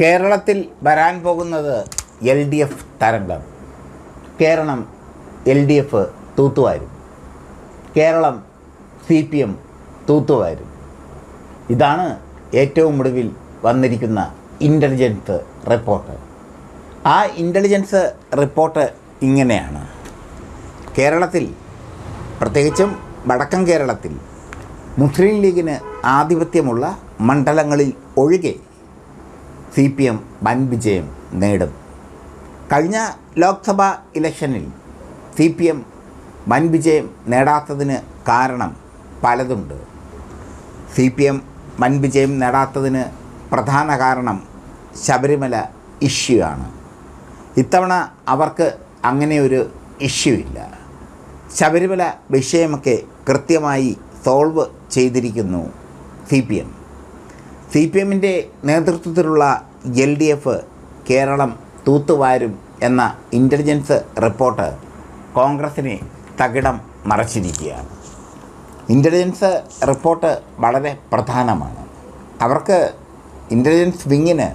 കേരളത്തിൽ വരാൻ പോകുന്നത് എൽ ഡി എഫ് തരംഗം. കേരളം എൽ ഡി എഫ് തൂത്തുവാരും. കേരളം സി പി എം തൂത്തുവാരും. ഇതാണ് ഏറ്റവും ഒടുവിൽ വന്നിരിക്കുന്ന ഇന്റലിജൻസ് റിപ്പോർട്ട് ആ ഇന്റലിജൻസ് റിപ്പോർട്ട് ഇങ്ങനെയാണ്. കേരളത്തിൽ പ്രത്യേകിച്ചും വടക്കൻ കേരളത്തിൽ മുസ്ലിം ലീഗിന് ആധിപത്യമുള്ള മണ്ഡലങ്ങളിൽ ഒഴികെ സി പി എം വൻ വിജയം നേടും. കഴിഞ്ഞ ലോക്സഭാ ഇലക്ഷനിൽ സി പി എം വൻ വിജയം നേടാത്തതിന് കാരണം പലതുണ്ട്. സി പി എം വൻ വിജയം നേടാത്തതിന് പ്രധാന കാരണം ശബരിമല ഇഷ്യൂ ആണ്. ഇത്തവണ അവർക്ക് അങ്ങനെയൊരു ഇഷ്യൂ ഇല്ല. ശബരിമല വിഷയമൊക്കെ കൃത്യമായി സോൾവ് ചെയ്തിരിക്കുന്നു C P M C P എമ്മിന്റെ നേതൃത്വത്തിലുള്ള എൽ ഡി എഫ് കേരളം തൂത്തുവാരും എന്ന ഇന്റലിജൻസ് റിപ്പോർട്ട് കോൺഗ്രസിനെ തകിടം മറച്ചിരിക്കുകയാണ്. ഇന്റലിജൻസ് റിപ്പോർട്ട് വളരെ പ്രധാനമാണ്. അവർക്ക് ഇന്റലിജൻസ് വിങ്ങിന്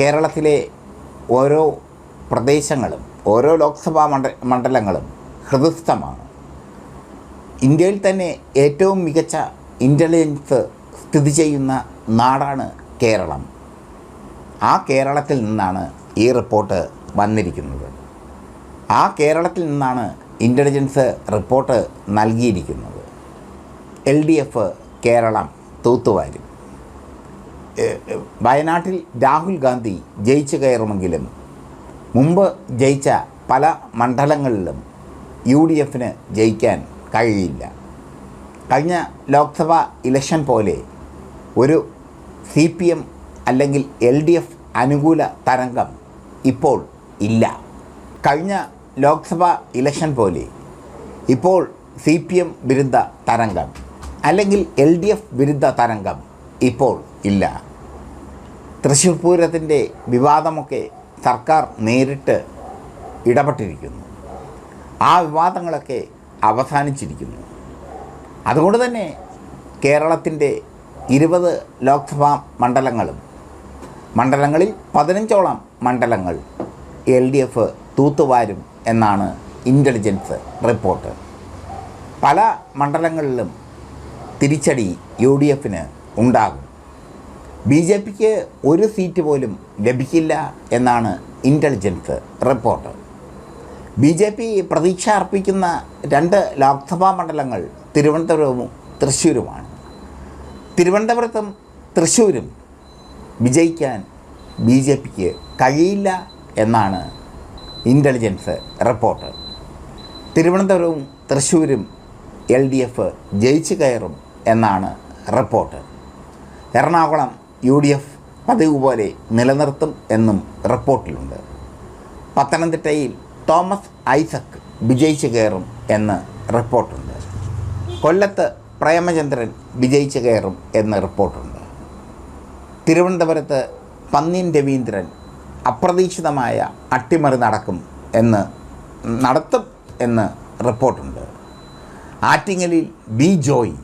കേരളത്തിലെ ഓരോ പ്രദേശങ്ങളും ഓരോ ലോക്സഭാ മണ്ഡ മണ്ഡലങ്ങളും ഹൃദയസ്ഥമാണ് ഇന്ത്യയിൽ തന്നെ ഏറ്റവും മികച്ച ഇന്റലിജൻസ് സ്ഥിതി ചെയ്യുന്ന നാടാണ് കേരളം. ആ കേരളത്തിൽ നിന്നാണ് ഈ റിപ്പോർട്ട് വന്നിരിക്കുന്നത്. ആ കേരളത്തിൽ നിന്നാണ് ഇന്റലിജൻസ് റിപ്പോർട്ട് നൽകിയിരിക്കുന്നത്. എൽ ഡി എഫ് കേരളം തൂത്തുവാരും. വയനാട്ടിൽ രാഹുൽ ഗാന്ധി ജയിച്ചു കയറുമെങ്കിലും മുമ്പ് ജയിച്ച പല മണ്ഡലങ്ങളിലും യു ഡി എഫിന് ജയിക്കാൻ കഴിയില്ല. കഴിഞ്ഞ ലോക്സഭാ ഇലക്ഷൻ പോലെ ഒരു സി പി എം അല്ലെങ്കിൽ എൽ ഡി എഫ് അനുകൂല തരംഗം ഇപ്പോൾ ഇല്ല. കഴിഞ്ഞ ലോക്സഭാ ഇലക്ഷൻ പോലെ ഇപ്പോൾ സി പി എം വിരുദ്ധ തരംഗം അല്ലെങ്കിൽ എൽ ഡി എഫ് വിരുദ്ധ തരംഗം ഇപ്പോൾ ഇല്ല. തൃശ്ശൂർ പൂരത്തിന്റെ വിവാദമൊക്കെ സർക്കാർ നേരിട്ട് ഇടപെട്ടിരിക്കുന്നു. ആ വിവാദങ്ങളൊക്കെ അവസാനിച്ചിരിക്കുന്നു. അതുകൊണ്ട് തന്നെ കേരളത്തിന്റെ ഇരുപത് ലോക്സഭാ മണ്ഡലങ്ങളും മണ്ഡലങ്ങളിൽ പതിനഞ്ചോളം മണ്ഡലങ്ങൾ എൽ ഡി എഫ് തൂത്തുവാരും എന്നാണ് ഇന്റലിജൻസ് റിപ്പോർട്ട് പല മണ്ഡലങ്ങളിലും തിരിച്ചടി യു ഡി എഫിന് ഉണ്ടാകും. ബി ജെ പിക്ക് ഒരു സീറ്റ് പോലും ലഭിക്കില്ല എന്നാണ് intelligence report B J P പ്രതീക്ഷ അർപ്പിക്കുന്ന രണ്ട് ലോക്സഭാ മണ്ഡലങ്ങൾ തിരുവനന്തപുരവും തൃശ്ശൂരുമാണ്. തിരുവനന്തപുരത്തും തൃശ്ശൂരും വിജയിക്കാൻ ബി ജെ പിക്ക് കഴിയില്ല എന്നാണ് ഇന്റലിജൻസ് റിപ്പോർട്ട് തിരുവനന്തപുരവും തൃശ്ശൂരും എൽ ഡി എഫ് ജയിച്ചു കയറും എന്നാണ് report Ernakulam U D F പതിവ് പോലെ നിലനിർത്തും എന്നും റിപ്പോർട്ടിലുണ്ട് പത്തനംതിട്ടയിൽ തോമസ് ഐസക് വിജയിച്ചു കയറും എന്ന് റിപ്പോർട്ടുണ്ട് കൊല്ലത്ത് പ്രേമചന്ദ്രൻ വിജയിച്ചു കയറും എന്ന റിപ്പോർട്ടുണ്ട്. തിരുവനന്തപുരത്ത് പന്നിൻ രവീന്ദ്രൻ അപ്രതീക്ഷിതമായ അട്ടിമറി നടക്കും എന്ന് നടത്തും എന്ന് റിപ്പോർട്ടുണ്ട്. ആറ്റിങ്ങലിൽ ബി ജോയ്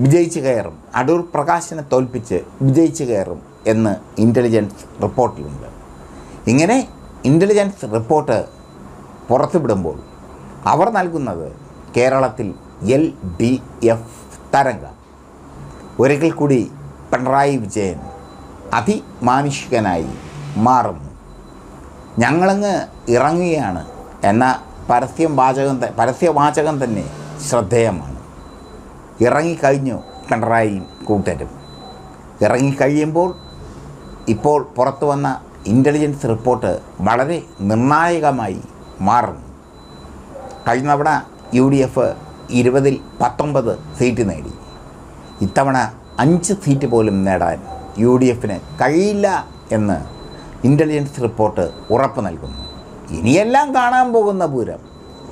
വിജയിച്ചു കയറും അടൂർ പ്രകാശിനെ തോൽപ്പിച്ച് വിജയിച്ചു കയറും എന്ന് ഇന്റലിജൻസ് റിപ്പോർട്ടിലുണ്ട്. ഇങ്ങനെ ഇന്റലിജൻസ് റിപ്പോർട്ട് പുറത്തുവിടുമ്പോൾ അവർ നൽകുന്നത് കേരളത്തിൽ എൽ ഡി എഫ് തരംഗം. ഒരിക്കൽ കൂടി പിണറായി വിജയൻ അതിമാനുഷികനായി മാറുന്നു. ഞങ്ങളങ്ങ് ഇറങ്ങുകയാണ് എന്ന പരസ്യം വാചകം പരസ്യവാചകം തന്നെ ശ്രദ്ധേയമാണ്. ഇറങ്ങിക്കഴിഞ്ഞു പിണറായിയും കൂട്ടരും. ഇറങ്ങിക്കഴിയുമ്പോൾ ഇപ്പോൾ പുറത്തു വന്ന ഇന്റലിജൻസ് റിപ്പോർട്ട് വളരെ നിർണായകമായി മാറുന്നു. കഴിഞ്ഞ യു ഡി എഫ് ഇരുപതിൽ പത്തൊമ്പത് സീറ്റ് നേടി. ഇത്തവണ അഞ്ച് സീറ്റ് പോലും നേടാൻ യു ഡി എഫിന് കഴിയില്ല എന്ന് ഇന്റലിജൻസ് റിപ്പോർട്ട് ഉറപ്പ് നൽകുന്നു. ഇനിയെല്ലാം കാണാൻ പോകുന്ന പൂരം.